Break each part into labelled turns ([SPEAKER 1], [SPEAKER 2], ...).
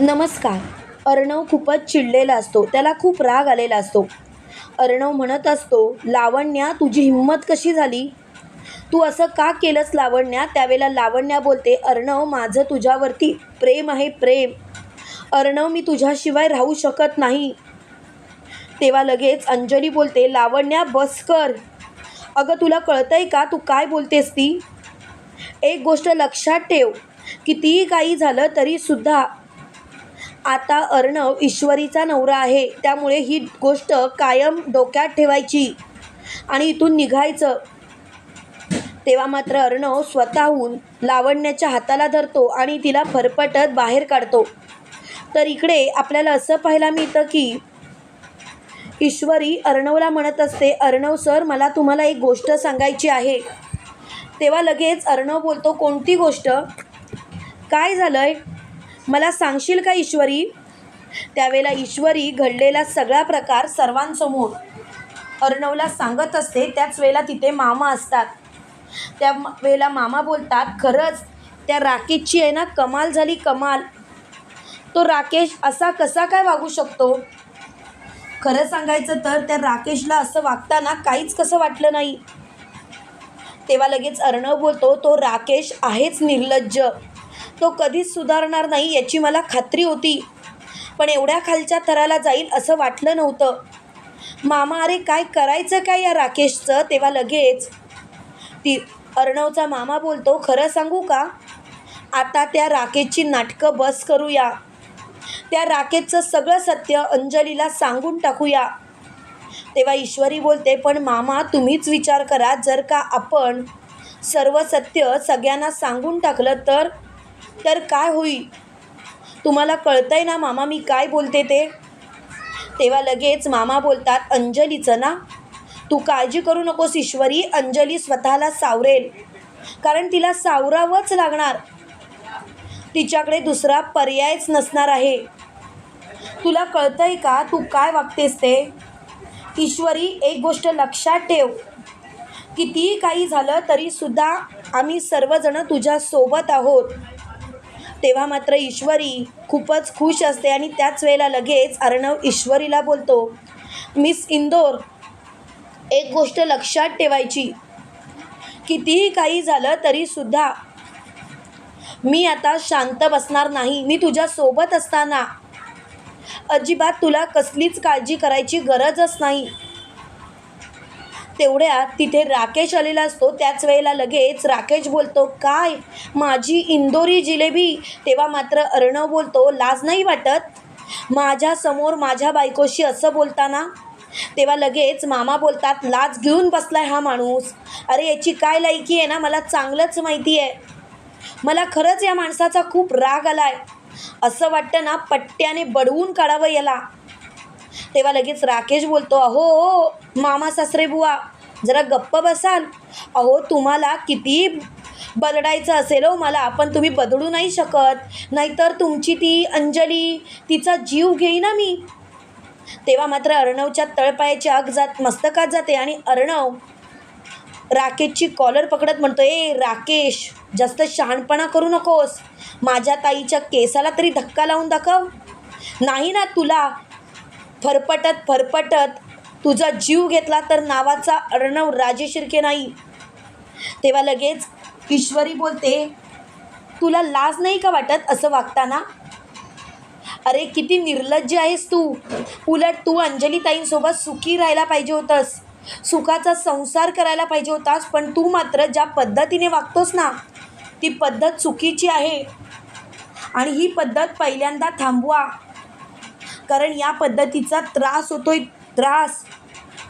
[SPEAKER 1] नमस्कार. अर्णव खूपच चिडलेला असतो. त्याला खूप राग आलेला असतो. अर्णव म्हणत असतो लावण्या तुझी हिंमत कशी झाली? तू असं का केलंस लावण्या? त्यावेळेला लावण्या बोलते अर्णव माझं तुझ्यावरती प्रेम आहे प्रेम. अर्णव मी तुझ्याशिवाय राहू शकत नाही. तेव्हा लगेच अंजली बोलते लावण्या बस कर. अगं तुला कळतंय का? तू काय बोलतेस ती? एक गोष्ट लक्षात ठेव कितीही काही झालं तरीसुद्धा आता अर्णव ईश्वरीचा नवरा आहे त्यामुळे ही गोष्ट कायम डोक्यात ठेवायची आणि इथून निघायचं. तेव्हा मात्र अर्णव स्वतःहून लावण्याच्या हाताला धरतो आणि तिला फरफटत बाहेर काढतो. तर इकडे आपल्याला असं पाहायला मिळतं की ईश्वरी अर्णवला म्हणत असते अर्णव सर मला तुम्हाला एक गोष्ट सांगायची आहे. तेव्हा लगेच अर्णव बोलतो कोणती गोष्ट? काय झालं आहे मला सांगशील का ईश्वरी? त्यावेळेला ईश्वरी घडलेला सगळा प्रकार सर्वांसमोर अर्णवला सांगत असते. त्याच वेळेला तिथे मामा असतात. त्या वेळेला मामा बोलतात खरंच त्या राकेशची आहे ना कमाल झाली कमाल. तो राकेश असा कसा काय वागू शकतो? खरं सांगायचं तर त्या राकेशला असं वागताना काहीच कसं वाटलं नाही. तेव्हा लगेच अर्णव बोलतो तो राकेश आहेच निर्लज्ज. तो कधीच सुधारणार नाही याची मला खात्री होती. पण एवढ्या खालच्या थराला जाईल असं वाटलं नव्हतं. मामा अरे काय करायचं काय या राकेशचं? तेव्हा लगेच ती अर्णवचा मामा बोलतो खरं सांगू का? आता त्या राकेशची नाटकं बस करूया. त्या राकेशचं सगळं सत्य अंजलीला सांगून टाकूया. तेव्हा ईश्वरी बोलते पण मामा तुम्हीच विचार करा. जर का आपण सर्व सत्य सगळ्यांना सांगून टाकलं तर तर काय होईल? तुम्हाला कळतंय ना मामा मी काय बोलते ते? तेव्हा लगेच मामा बोलतात अंजलीचं ना? तू काळजी करू नकोस ईश्वरी अंजली स्वतःला सावरेल. कारण तिला सावरावंच लागणार. तिच्याकडे दुसरा पर्यायच नसणार आहे. तुला कळतंय का? तू काय वागतेस ते? ईश्वरी एक गोष्ट लक्षात ठेव. कितीही काही झालं तरीसुद्धा आम्ही सर्वजणं तुझ्यासोबत आहोत. तेव्हा मात्र ईश्वरी खूपच खुश असते आणि त्याच वेळेला लगेच अर्णव ईश्वरीला बोलतो मिस इंदोर एक गोष्ट लक्षात ठेवायची. कितीही काही झालं तरीसुद्धा मी आता शांत बसणार नाही. मी तुझ्या सोबत असताना अजिबात तुला कसलीच काळजी करायची गरजच नाही. तेवढ्यात तिथे राकेश आलेला असतो. त्याच वेळेला लगेच राकेश बोलतो काय? माझी इंदोरी जिलेबी? तेव्हा मात्र अर्णव बोलतो लाज नाही वाटत? माझ्यासमोर माझ्या बायकोशी असं बोलताना? तेव्हा लगेच मामा बोलतात लाज घेऊन बसलाय हा माणूस. अरे याची काय लायकी आहे ना? मला चांगलंच माहिती आहे. मला खरंच या माणसाचा खूप राग आलाय. असं वाटतं ना पट्ट्याने बडवून काढावं याला. तेव्हा लगेच राकेश बोलतो अहो मामा सासरे बुवा जरा गप्प बसाल. अहो तुम्हाला किती बदडायचं असेल हो मला पण तुम्ही बदडू नाही शकत. नाहीतर तुमची ती अंजली तिचा जीव घेईना मी. तेव्हा मात्र अर्णवच्या तळपायाची आग जात मस्तकात जाते आणि अर्णव राकेशची कॉलर पकडत म्हणतो ए राकेश जास्त शहाणपणा करू नकोस. माझ्या ताईच्या केसाला तरी धक्का लावून दाखव. नाही ना तुला फरफटत फरफटत तुझा जीव घेतला तर नावाचा अर्णव राजे शिर्के नाही. तेव्हा लगेच ईश्वरी बोलते तुला लाज नाही का वाटत असं वागताना? अरे किती निर्लज्ज आहेस तू. उलट तू अंजलीताईंसोबत सुखी राहायला पाहिजे होतंस. सुखाचा संसार करायला पाहिजे होतास पण तू मात्र ज्या पद्धतीने वागतोस ना ती पद्धत चुकीची आहे. आणि ही पद्धत पहिल्यांदा थांबवा. कारण या पद्धतीचा त्रास होतोय. त्रास.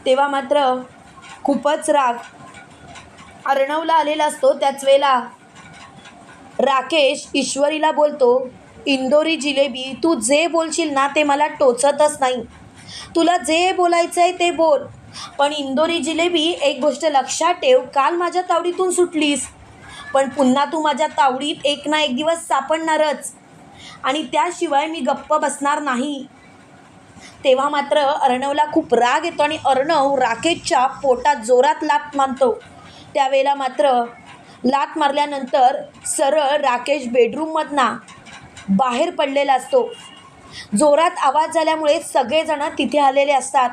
[SPEAKER 1] तेव्हा मात्र खूपच राग. अर्णवला आलेला असतो. त्याच वेळेला राकेश ईश्वरीला बोलतो इंदोरी जिलेबी तू जे बोलशील ना ते मला टोचतच नाही. तुला जे बोलायचं आहे ते बोल. पण इंदोरी जिलेबी एक गोष्ट लक्षात ठेव काल माझ्या तावडीतून सुटलीस. पण पुन्हा तू माझ्या तावडीत एक ना एक दिवस सापडणारच. आणि त्याशिवाय मी गप्प बसणार नाही. तेव्हा मात्र अर्णवला खूप राग येतो आणि अर्णव राकेशच्या पोटात जोरात लात मानतो. त्यावेळेला मात्र लात मारल्यानंतर सरळ राकेश बेडरूममधना बाहेर पडलेला असतो. जोरात आवाज झाल्यामुळे सगळेजण तिथे आलेले असतात.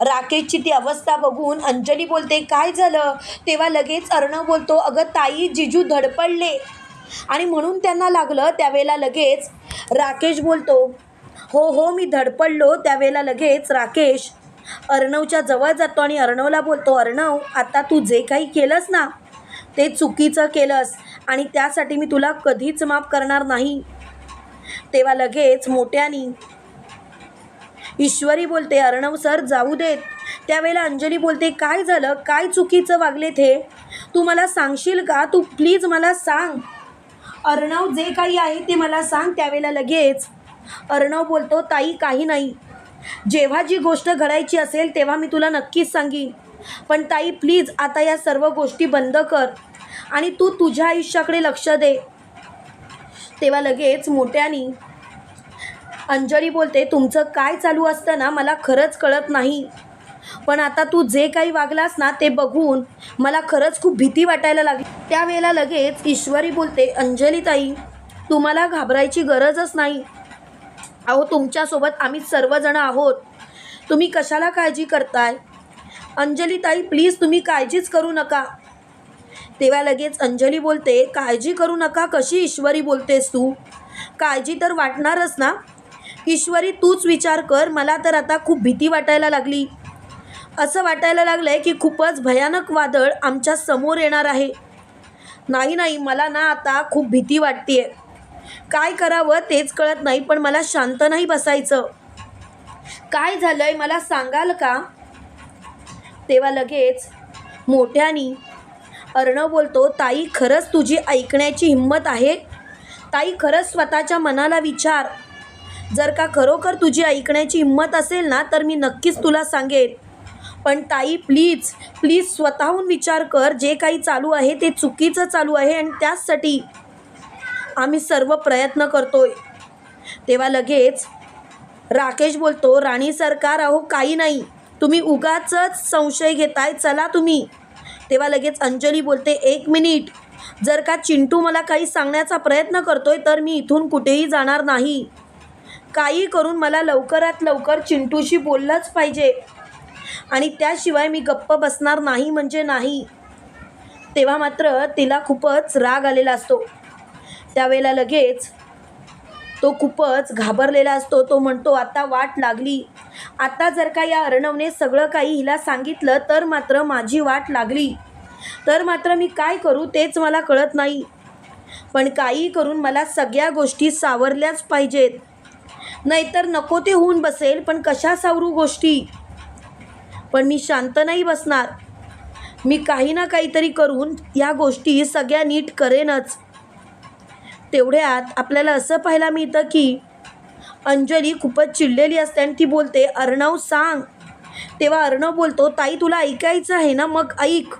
[SPEAKER 1] राकेशची ती अवस्था बघून अंजली बोलते काय झालं? तेव्हा लगेच अर्णव बोलतो अगं ताई जिजू धडपडले. आणि म्हणून त्यांना लागलं त्यावेळेला लगेच राकेश बोलतो हो हो मी धडपडलो. त्यावेळेला लगेच राकेश अर्णवच्या जवळ जातो आणि अर्णवला बोलतो अर्णव आता तू जे काही केलंस ना ते चुकीचं केलंस आणि त्यासाठी मी तुला कधीच माफ करणार नाही. तेव्हा लगेच मोठ्यानी ईश्वरी बोलते अर्णव सर जाऊ देत. त्यावेळेला अंजली बोलते काय झालं? काय चुकीचं वागले हे तू मला सांगशील का? तू प्लीज मला सांग. अर्णव जे काही आहे ते मला सांग. त्यावेळेला लगेच अर्णव बोलतो ताई काही नाही. जेव्हा जी गोष्ट घडायची असेल तेव्हा मी तुला नक्कीच सांगीन. पण ताई प्लीज आता या सर्व गोष्टी बंद कर आणि तू तुझ्या आयुष्याकडे लक्ष दे. तेव्हा लगेच मोठ्यानी अंजली बोलते तुमचं काय चालू असतं ना मला खरंच कळत नाही. पण आता तू जे काही वागलास ना ते बघून मला खरंच खूप भीती वाटायला लागली. त्यावेळेला लगेच ईश्वरी बोलते अंजली ताई तुम्हाला घाबरायची गरजच नाही. अहो तुमच्यासोबत आम्ही सर्वजण आहोत. तुम्ही कशाला काळजी करताय? अंजली ताई प्लीज तुम्ही काळजीच करू नका. तेव्हा लगेच अंजली बोलते काळजी करू नका कशी ईश्वरी बोलतेस तू? काळजी तर वाटणारच ना? ईश्वरी तूच विचार कर मला तर आता खूप भीती वाटायला लागली. असं वाटायला लागलं आहे की खूपच भयानक वादळ आमच्यासमोर येणार आहे. नाही नाही मला ना आता खूप भीती वाटते आहे काय करावं तेच कळत नाही पण मला शांत नाही बसायचं. काय झालंय मला सांगाल का? तेव्हा लगेच मोठ्यानी अर्णव बोलतो ताई खरंच तुझी ऐकण्याची हिंमत आहे? ताई खरंच स्वतःच्या मनाला विचार. जर का खरोखर तुझी ऐकण्याची हिंमत असेल ना तर मी नक्कीच तुला सांगेन. पण ताई प्लीज प्लीज स्वतःहून विचार कर जे काही चालू आहे ते चुकीचं चालू आहे आणि त्याचसाठी आम्ही सर्व प्रयत्न करतोय. तेव्हा लगेच राकेश बोलतो राणी सरकार अहो काही नाही. तुम्ही उगाच संशय घेताय चला तुम्ही. तेव्हा लगेच अंजली बोलते एक मिनिट. जर का चिंटू मला काही सांगण्याचा प्रयत्न करतोय तर मी इथून कुठेही जाणार नाही. काही करून मला लवकरात लवकर चिंटूशी बोललंच पाहिजे. आणि त्याशिवाय मी गप्प बसणार नाही म्हणजे नाही. तेव्हा मात्र तिला खूपच राग आलेला असतो. त्यावेळेला लगेच तो खूपच घाबरलेला असतो. तो म्हणतो आता वाट लागली. आता जर का या अर्णवने सगळं काही हिला सांगितलं तर मात्र माझी वाट लागली. तर मात्र मी काय करू तेच मला कळत नाही. पण काही करून मला सगळ्या गोष्टी सावरल्याच पाहिजेत. नाहीतर नको ते होऊन बसेल पण कशा सावरू गोष्टी? पण मी शांत नाही बसणार. मी काही ना काहीतरी करून या गोष्टी सगळ्या नीट करेनच. तेवढ्यात आपल्याला असं पाहायला मिळतं की अंजली खूपच चिडलेली असते आणि ती बोलते अर्णव सांग. तेव्हा अर्णव बोलतो ताई तुला ऐकायचं आहे ना? मग ऐक.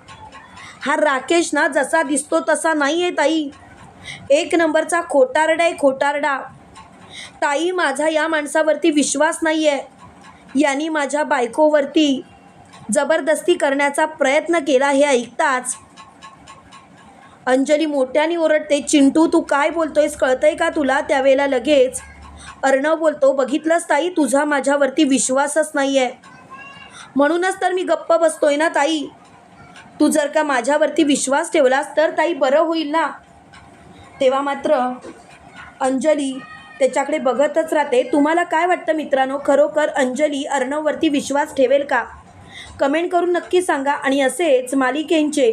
[SPEAKER 1] हा राकेश ना जसा दिसतो तसा नाही आहे ताई. एक नंबरचा खोटारडा आहे खोटारडा. ताई माझा या माणसावरती विश्वास नाही आहे यांनी माझ्या बायकोवरती जबरदस्ती करण्याचा प्रयत्न केला हे ऐकताच अंजली मोठ्याने ओरडते चिंटू तू काय बोलतोयस? कळतंय का तुला? त्यावेळेला लगेच अर्णव बोलतो बघितलंस ताई तुझा माझ्यावरती विश्वासच नाही आहे म्हणूनच तर मी गप्प बसतोय ना ताई. तू जर का माझ्यावरती विश्वास ठेवलास तर ताई बरं होईल ना? तेव्हा मात्र अंजली त्याच्याकडे बघतच राहते. तुम्हाला काय वाटतं मित्रांनो? खरोखर अंजली अर्णववरती विश्वास ठेवेल का? कमेंट करून नक्की सांगा आणि असेच मालिकेंचे